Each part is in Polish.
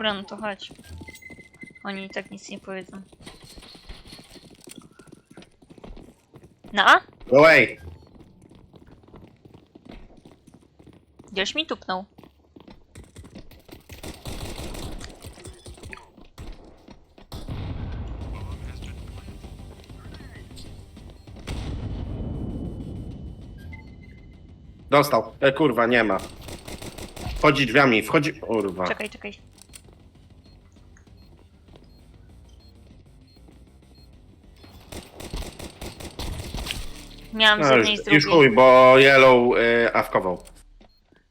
Dobra, no to chodź. Oni i tak nic nie powiedzą. Na? Go away. Gdzieś mi tupnął. Dostał. E, kurwa, nie ma. Wchodzi drzwiami, wchodzi... Kurwa. Czekaj, czekaj. Miałam z No, jednej i już, z już drugiej. chuj, bo Yellow y, awkował.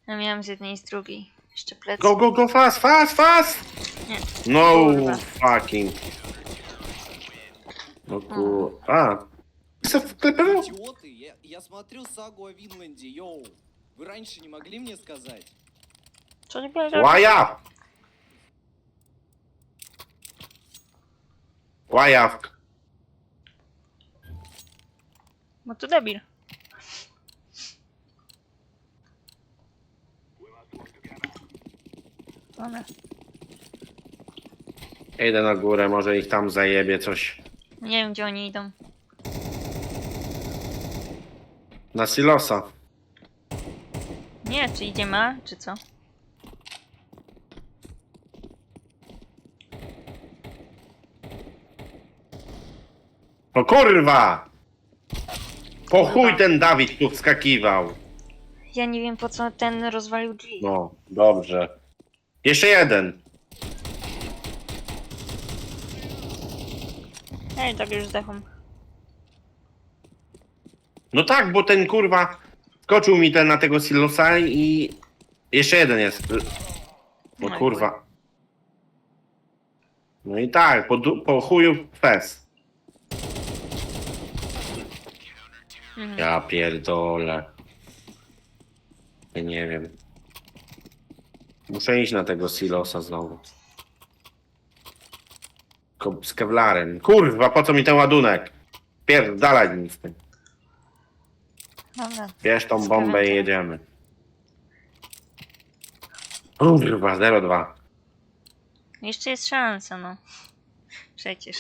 Ja miałam z jednej i z drugiej. Jeszcze plecy. Go, go, go, fast, fast, fast! Nie. No Kurwa. fucking. No kur... A. Co wklepywał? Идиоты, я, я смотрю сагу о Винленде, йоу. Вы раньше не могли мне сказать? Co ty powiedział? Łaja! Łajawk. Bo to debil. Dobra. Idę na górę, może ich tam zajebie coś. Nie wiem gdzie oni idą. Na silosa. Nie, czy idziemy A, czy co? O kurwa! Po chuj ten Dawid tu wskakiwał. Ja nie wiem po co ten rozwalił drzwi. No, dobrze. Jeszcze jeden. Ej, tak już zdechłem. No tak, bo ten kurwa skoczył mi ten na tego silosa i jeszcze jeden jest. No No kurwa. No i tak, po, du- po chuju fes. Ja pierdolę. Ja nie wiem. Muszę iść na tego silosa znowu. Ko- Z kevlarem. Kurwa, po co mi ten ładunek? Pierdalaj mi z tym. Dobra. Bierz tą bombę i jedziemy. Kurwa, 0-2. Jeszcze jest szansa, no. Przecież.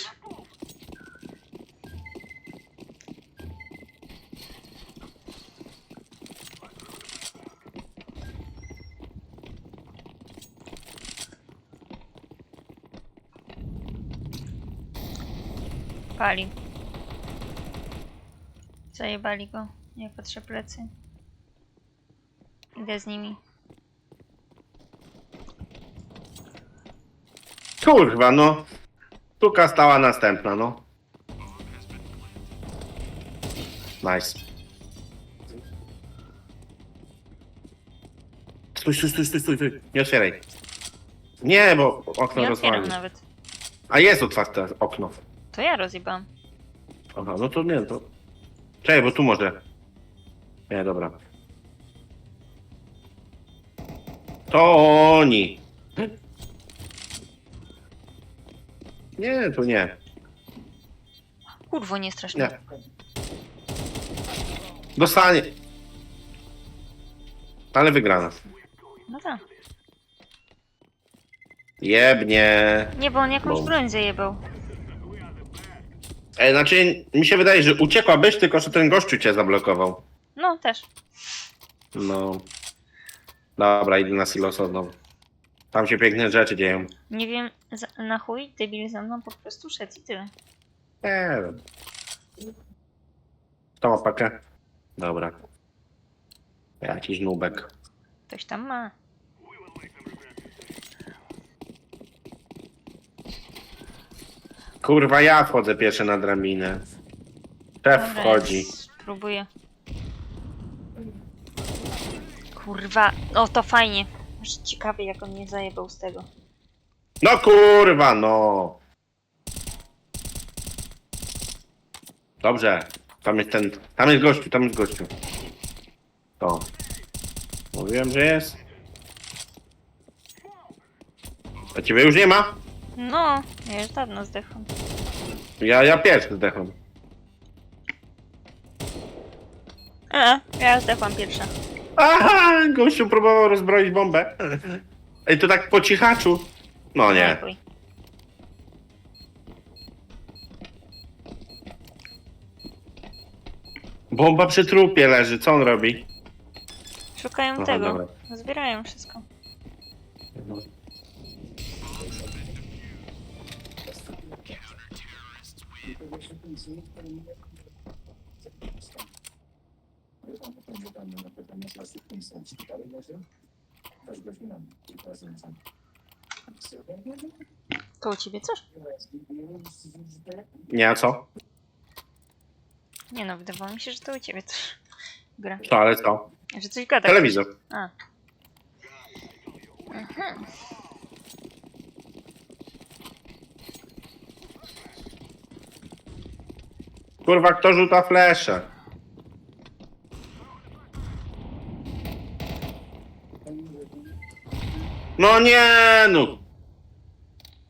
Pali. Zajebali go. Nie patrzę plecy. Idę z nimi. Kurwa, no. Tuka stała następna, no. Nice. Stój, stój, stój, stój, stój, stój. Nie otwieraj. Nie, bo okno Nie otwieram nawet. A jest otwarte okno. To ja rozjebałam. Aha, no to nie, to... Czekaj, bo tu może... Nie, dobra. To oni. Nie, to nie. Kurwo, nie strasznie. Nie. Dostanie. Ale wygrana. No tak. Jebnie. Nie, bo on jakąś broń zajebał. E, znaczy, mi się wydaje, że uciekłabyś, tylko że ten gościu cię zablokował. No, też. No. Dobra, idę na silosa znowu. Tam się piękne rzeczy dzieją. Nie wiem, za, na chuj debil za mną po prostu szedł i tyle. Nie wiem. Kto ma pakę? Dobra. Jakiś nubek. Ktoś tam ma. Kurwa, ja wchodzę pierwszy na drabinę. Szef Dobra, wchodzi. Spróbuję. Kurwa, o to fajnie. Aż ciekawie jak on nie zajebał z tego. No kurwa, no. Dobrze. Tam jest ten. Tam jest gościu, tam jest gościu. To. Mówiłem, że jest. A ciebie już nie ma? No, ja już dawno zdechłam. Ja, ja pierwszy zdechłem. A, ja zdechłam pierwsza. Aha, gościu próbował rozbroić bombę. Ej, to tak po cichaczu. No nie. Snajpuj. Bomba przy trupie leży, co on robi? Szukają Aha, tego. dobra. Zbierają wszystko. To u ciebie coś? Nie, a co? Nie no, wydawało mi się, że to u ciebie coś gra. Co, ale co? Że coś gada. Telewizor. A. Mhm. Kurwa, kto rzuca flesze? No nie, no.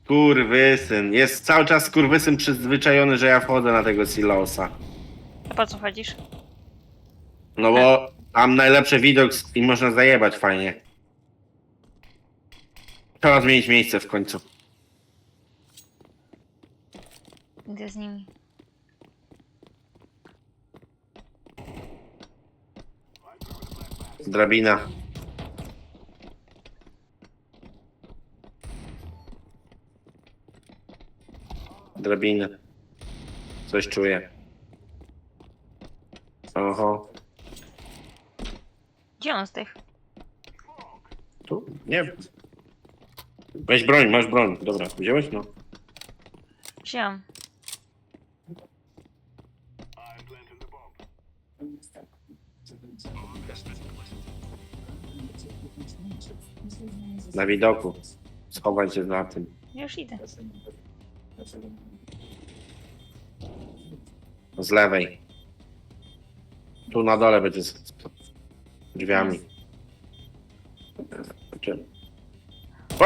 Kurwysyn. Jest cały czas kurwysyn przyzwyczajony, że ja wchodzę na tego silosa. A po co chodzisz? No bo tam najlepszy widok i można zajebać fajnie. Trzeba zmienić miejsce w końcu. Idę z nimi. Drabina. Drabiny. Coś czuję. Oho. Gdzie on z tych? Tu? Nie. Weź broń, masz broń. Dobra, wziąłeś? No. Wziąłem. Na widoku. Schowaj się za tym. Już idę. Z lewej. Tu na dole będzie z z drzwiami. O!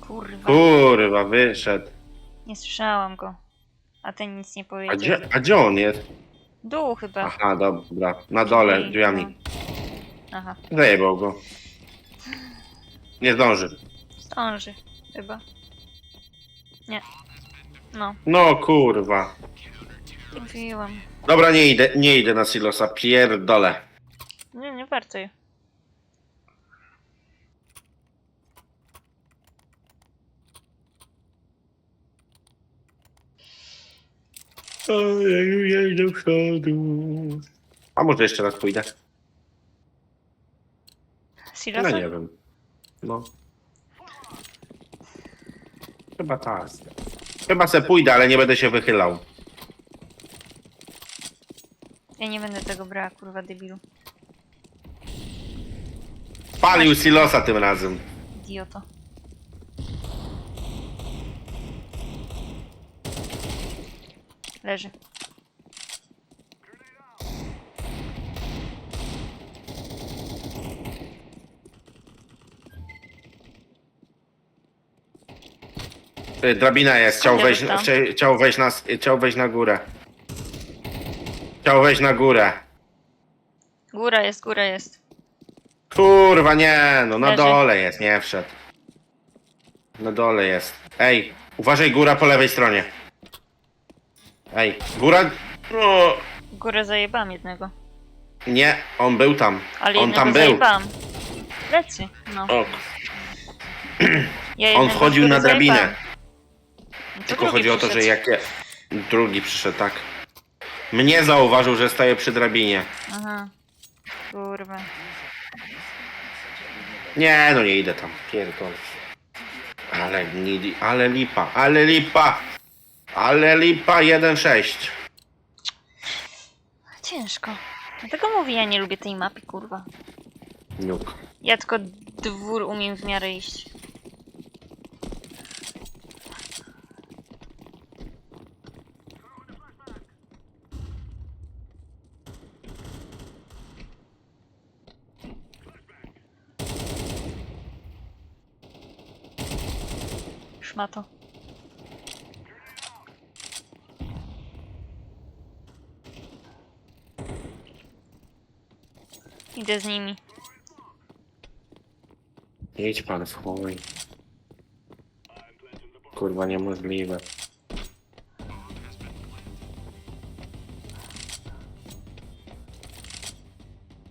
Kurwa. Kurwa, wyszedł. Nie słyszałam go. A ten nic nie A powiedział. gdzie, a gdzie on jest? Dół chyba. Aha, dobra. Na dole, drzwiami. Aha. Zajebał go. Nie zdąży. Zdąży. Chyba. Nie. No. No kurwa. Mówiłam. Dobra, nie idę, nie idę na silosa. Pierdolę. Nie, nie warto je. A może jeszcze raz pójdę? No Silosa? nie wiem. No. Chyba tak. Chyba se pójdę, ale nie będę się wychylał. Ja nie będę tego brała, kurwa debilu. Palił silosa tym razem. Idioto. Leży. Y, Drabina jest, chciał Skąd wejść, dostałam? chcia- chciał wejść na, s- chciał wejść na górę. Chciał wejść na górę. Góra jest, góra jest. Kurwa, nie, no na Leży. dole jest, nie wszedł. Na dole jest. Ej, uważaj, góra po lewej stronie. Ej, góra... O, Górę zajebałam jednego. nie, on był tam. Ale on jednego tam był. zajebałam. Lecy. No. O, Ja on wchodził góry na drabinę. zajebałam. Tylko chodzi o to, że przyszedł. jakie... Drugi przyszedł, tak. Mnie zauważył, że staję przy drabinie. Aha. Kurwa. Nie, no nie idę tam. Pierdol. Ale, nie, ale lipa, ale lipa. Ale lipa 1-6. Ciężko. Dlatego mówię, ja nie lubię tej mapy, kurwa. Niuk. Ja tylko dwór umiem w miarę iść. Szmato. Idę z nimi. Jedź pan w chuj. Kurwa, niemożliwe.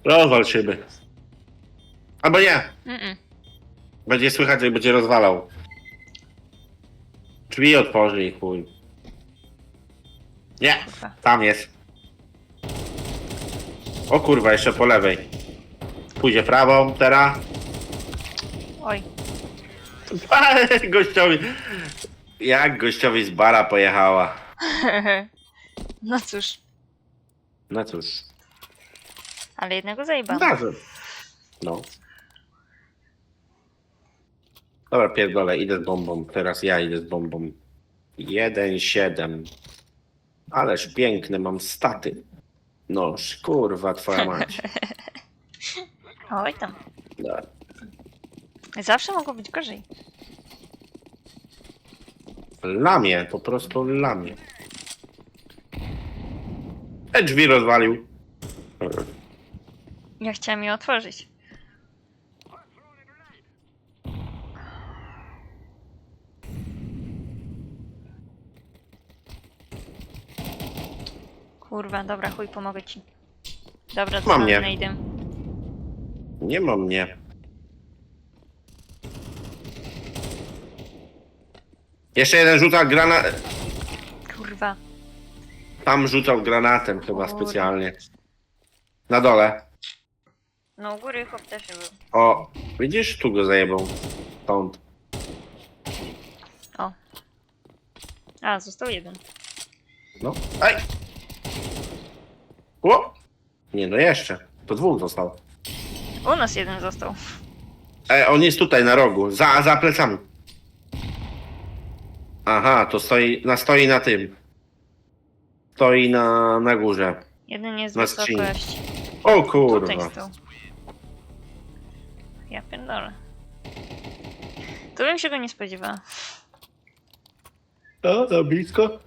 Rozwal szyby. Albo nie. Mm-mm. Będzie słychać, że będzie rozwalał. Drzwi otworzy i chuj. Nie, tam jest. O kurwa, jeszcze po lewej. Pójdzie prawą, teraz. Oj. gościowi. Jak gościowi z bara pojechała. no cóż, No cóż. ale jednego. Zdarzy. No. Dobra, pierdolę, idę z bombą. Teraz ja idę z bombą. 1-7. Ależ piękne mam staty. Noż, kurwa, twoja mać. Oj tam. No. Zawsze mogło być gorzej. Lamie, po prostu lamie. E, drzwi rozwalił. Ja chciałam je otworzyć. Kurwa, dobra, chuj, pomogę ci. Dobra, to Mam nie. znajdę. Nie ma mnie. Jeszcze jeden rzuca granat. Kurwa. Tam rzucał granatem chyba Kurde. specjalnie. Na dole. No u góry chłop też był. O, widzisz? Tu go zajebał. Stąd. O. A, został jeden. No. Ej! O! Nie, no jeszcze. To dwóch został. U nas jeden został. E, on jest tutaj na rogu. Za, za plecami. Aha, to stoi, na, stoi na tym. Stoi na, na górze. Jeden jest Na skrzyni. wysokości. O Tutaj kurwa. stał. Ja pierdolę. To bym się go nie spodziewała. No, za blisko.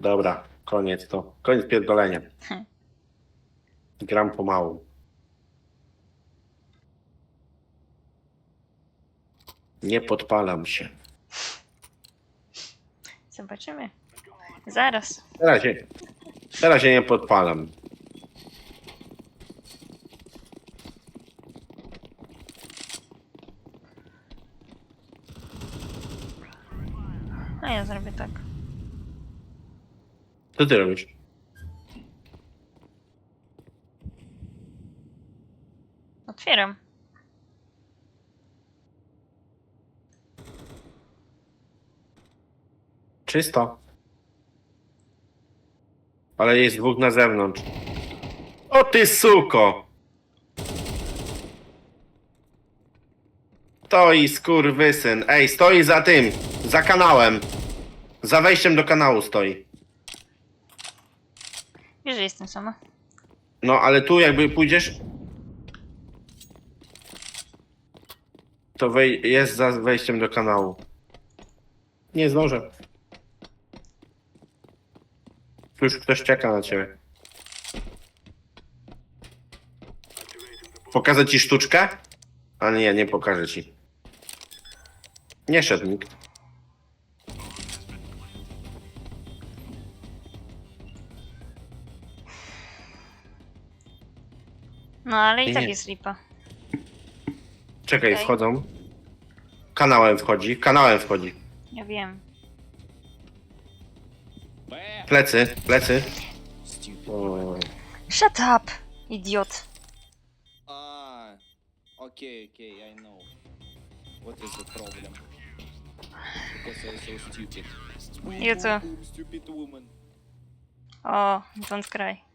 Dobra, koniec to. Koniec pierdolenia. Hm. Gram pomału. Nie podpalam się. Zobaczymy. Zaraz. Teraz się, teraz się nie podpalam. A ja zrobię tak. Co ty robisz? Otwieram. Czysto. Ale jest dwóch na zewnątrz. O ty suko! Stoi skurwysyn. Ej, stoi za tym. Za kanałem. Za wejściem do kanału stoi. Że jestem sama. No, ale tu jakby pójdziesz... To wej jest za wejściem do kanału. Nie zdążę. Już ktoś czeka na ciebie. Pokażę ci sztuczkę? A nie, nie pokażę ci. Nie szedł nikt. No ale i tak Nie. jest lipa. Czekaj, Okej. wchodzą. Kanałem wchodzi, kanałem wchodzi. Ja wiem. Plecy, plecy. O, Shut up! Idiot. Ah, okay, okay, I know. What is the problem? Because I'm so stupid. You too. stupid woman. O, don't cry.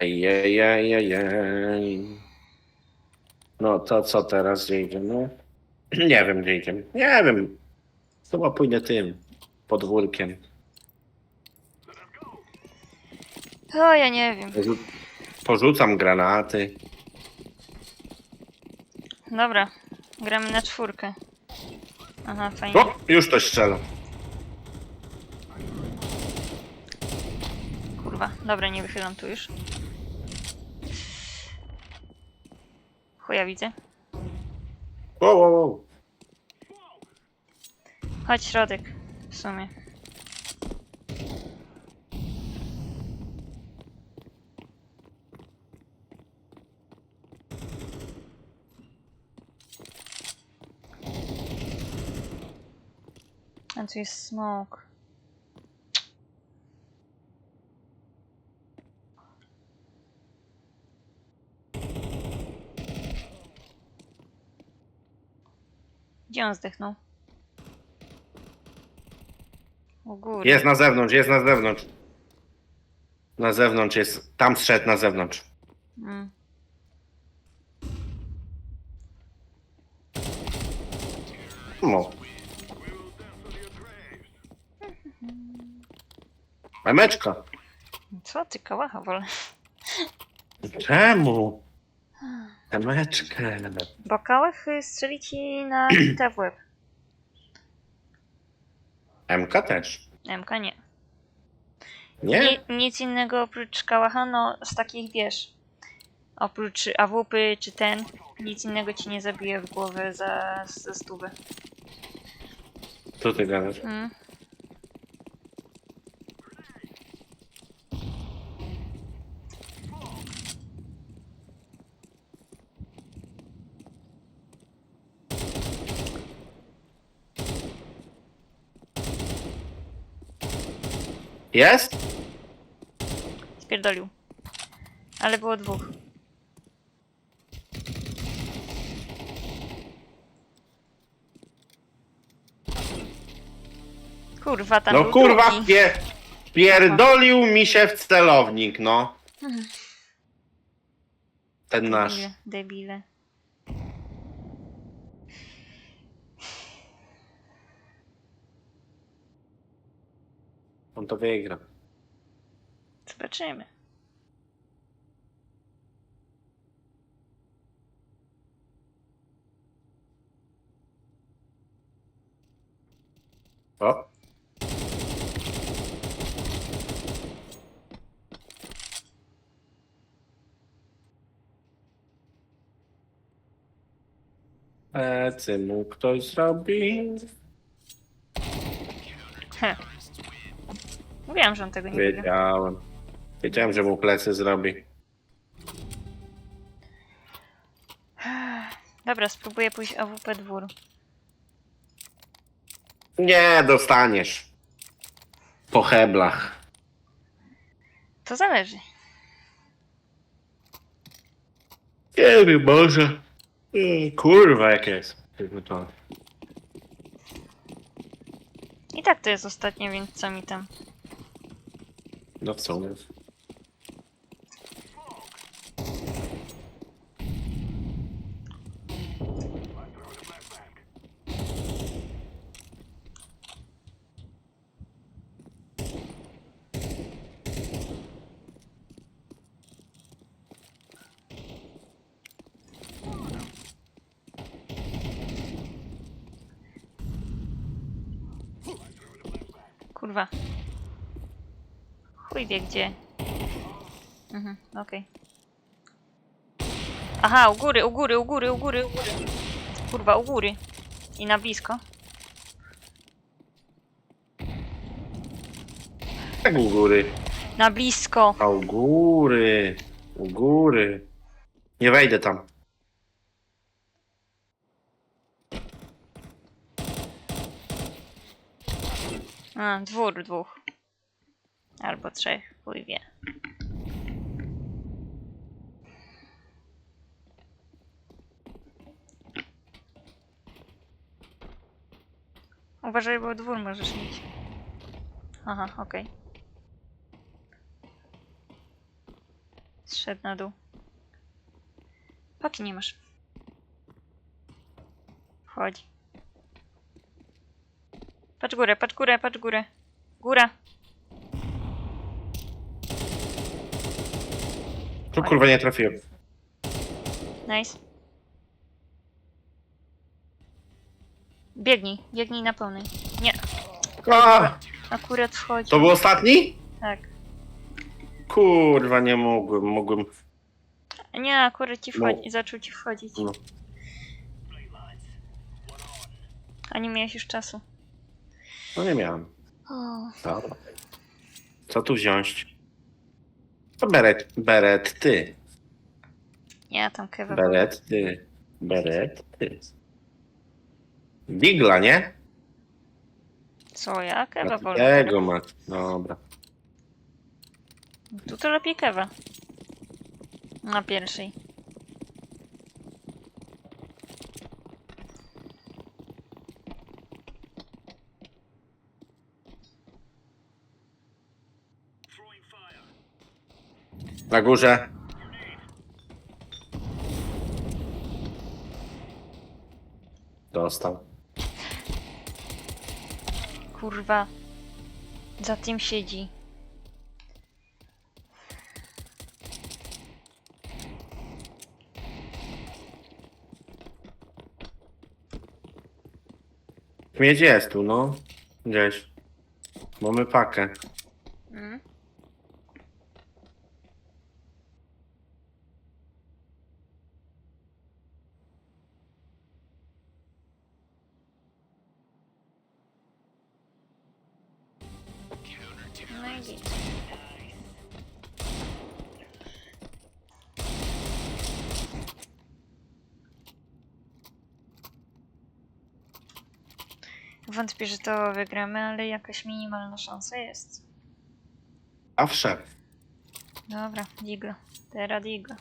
Ejejejejej. No to co teraz gdzie idzie? No, nie wiem gdzie idzie. Nie wiem. Chyba pójdę tym podwórkiem. O, ja nie wiem. Porzu- Porzucam granaty. Dobra, gramy na czwórkę. Aha, fajnie. O, już to strzela. Kurwa, dobra, nie wychylam tu już. Chuja widzę. Wow, wow, wow. Chodź środek. W sumie. A tu jest smoke. Gdzie on zdechnął? U góry. Jest na zewnątrz, jest na zewnątrz. Na zewnątrz jest. Tam zszedł na zewnątrz. Mm. No. Emeczka. Co ty, kałacha wolę? Czemu? Emeczkę. Bo kałach strzeli ci na hita w łeb. MK też. MK nie. Nie? Ni- Nic innego oprócz kałacha, no z takich wiesz. Oprócz AWP czy ten, nic innego ci nie zabije w głowę za, za stówę. Co ty gadasz? Mm. Jest? Spierdolił. Ale było dwóch. Kurwa, tam No był kurwa, drugi. pie, pierdolił mi się w celownik, no. Ten nasz. Debile, debile. On to wygra. Zobaczymy. O. Plecy mu ktoś zrobi. Heh. Mówiłam, że on tego nie. Wiedziałem. Wiedziałem, że mu plecy zrobi. Dobra, spróbuję pójść AWP dwór. Nie, dostaniesz. Po heblach. To zależy. Nie wiem, może. Ej, Kurwa, jak jest. To. I tak to jest ostatnio, więc co mi tam. No. Chuj wie gdzie. Mhm, okej. Aha, u góry, u góry, u góry, u góry, u góry. Kurwa, u góry. I na blisko. Jak u góry. Na blisko. A u góry. U góry. Nie wejdę tam. A, dwór, dwóch. Albo trzech, chuj wie. Uważaj, bo dwór możesz mieć. Aha, okej. Zszedł na dół. Paki nie masz. Chodź. Patrz górę, patrz górę, patrz górę. Góra. Tu kurwa nie trafiłem. Nice. Biegnij, biegnij na pełnej. Nie, A, akurat wchodzi. to był ostatni? Tak. Kurwa, nie mogłem. Mogłem. Nie, akurat ci No. wchodzi, zaczął ci wchodzić. No. A nie miałeś już czasu. No nie miałem. O, Dobra. Co tu wziąć? To beret, beret ty. ja tam kewę. Beret ty. Beret ty. Digla, nie? Co ja? Kewa wolę. Tego ma. Dobra. Tu to lepiej kewa. Na pierwszej. Na górze. Dostał. Kurwa. Za tym siedzi. Miedź jest tu, no. Gdzieś. Mamy pakę. To wygramy, ale jakaś minimalna szansa jest. A wszedł. Dobra, digla. Teraz digla.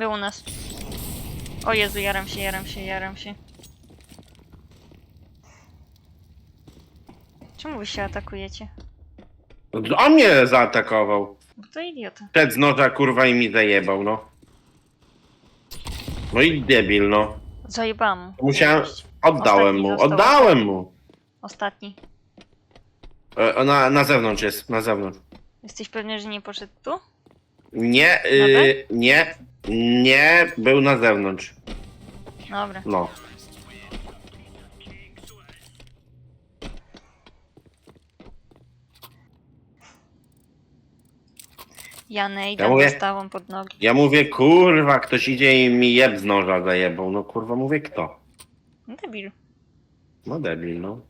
Był u nas. O Jezu, jaram się, jaram się, jaram się. Czemu wy się atakujecie? On mnie zaatakował. Bo to idiota. Przed z noża kurwa i mi zajebał, no. No i debil, no. Zajebałam mu. Musiałem... Oddałem Ostatni mu, został. oddałem mu. Ostatni. E, na, na zewnątrz jest, na zewnątrz. Jesteś pewny, że nie poszedł tu? Nie, y, nie, nie, był na zewnątrz. Dobra. No. Ja nejdę, Ja mówię- dostałam pod nogi. Ja mówię, kurwa, ktoś idzie i mi jeb z noża zajebał. No kurwa, mówię, kto? No debil. No debil, no.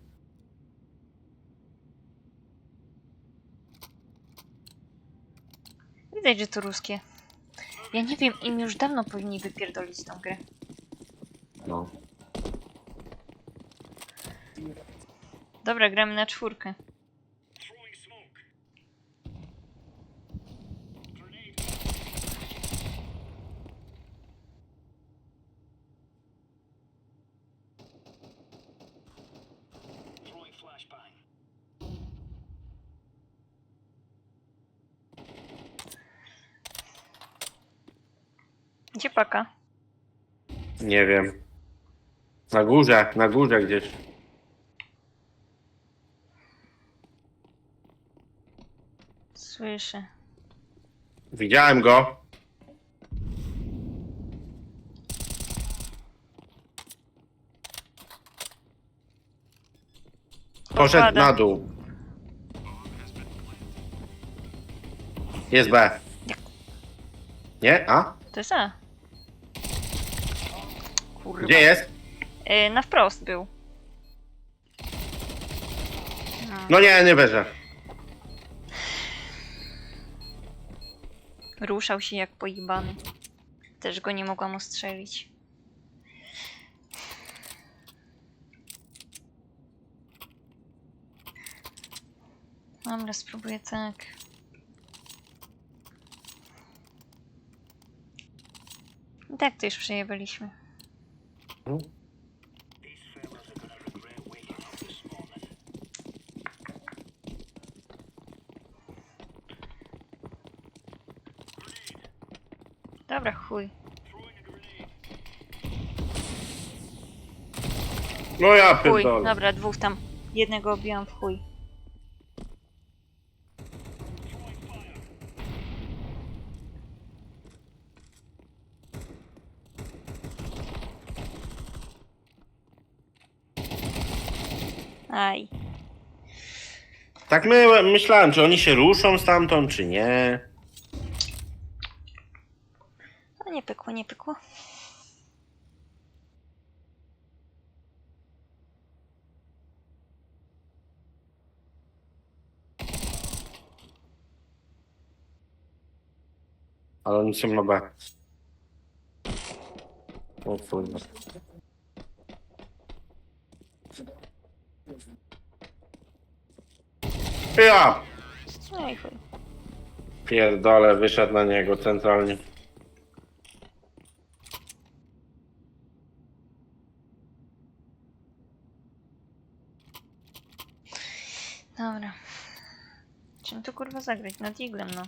Widać, że to ruskie. Ja nie wiem, im już dawno powinni wypierdolić tą grę. no. Dobra, gramy na czwórkę. Gdzie paka? Nie wiem. Na górze, na górze gdzieś. Słyszę. Widziałem go. Poszedł Podkłada. na dół. Jest B. Nie? A? To jest A. Kurwa. Gdzie jest? Y, na wprost był. No. No nie, nie wierzę. Ruszał się jak pojebany. Też go nie mogłam ostrzelić. Dobra, spróbuję tak. I tak to już przejebaliśmy. Dobra, chuj. No ja Chuj, pierdolę. dobra, dwóch tam. Jednego obiłam w chuj. Aj. Tak my, myślałem, czy oni się ruszą stamtąd, czy nie. No nie pykło, nie pykło. Ale oni są na B. O kurwa. Ja! No i chuj. Pierdolę, wyszedł na niego centralnie. Dobra. Czym tu kurwa zagrać? Nad iglem, no.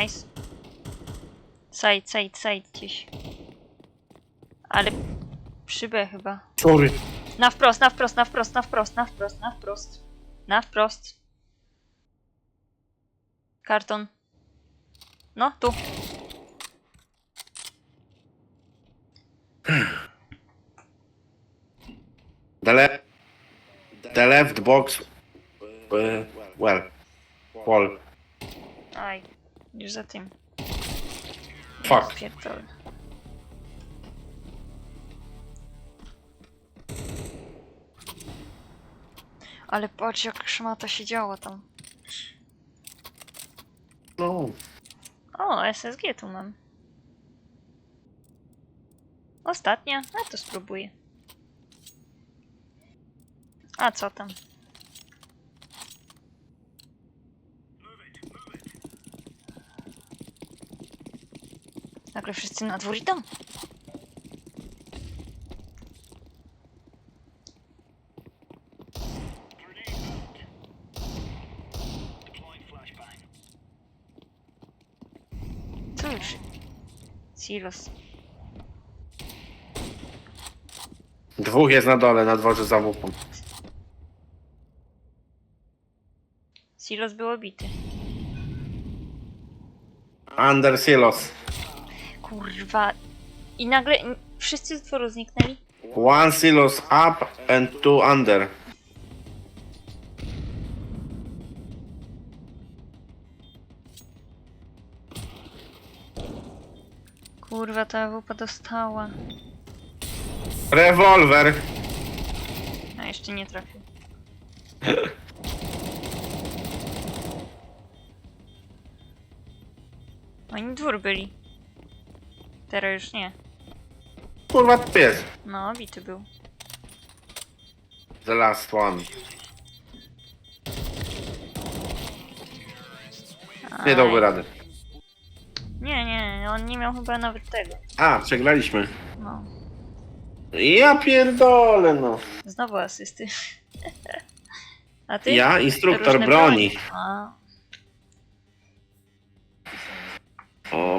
Nice. Side, side, side gdzieś. Ale B chyba. Sorry. Na wprost, na wprost, na wprost, na wprost, na wprost, na wprost. Na wprost. Karton. No, tu. The left, the left box. Uh, well, wall. Aj, już za tym. Fuck. Pierdolę. Ale patrz jak szmata się działa tam. No. O, SSG tu mam. Ostatnia? A to spróbuję. A co tam? Nagle wszyscy na dwór idą. Cóż. Silos. Dwóch jest na dole, na dworze za łupą. Silos był obity. Under silos. Kurwa. I nagle wszyscy z dworu zniknęli. One silos up and two under. Kurwa, ta wupa dostała. Rewolwer. A jeszcze nie trafił. Oni dwór byli. Teraz już nie. Kurwa, pies. No, obity był. The last one. Nie dałby Aj. rady. Nie, nie, on nie miał chyba nawet tego. A, przegraliśmy. No. Ja pierdolę, no. Znowu asysty. A ty? Ja, instruktor Różne broni. A, O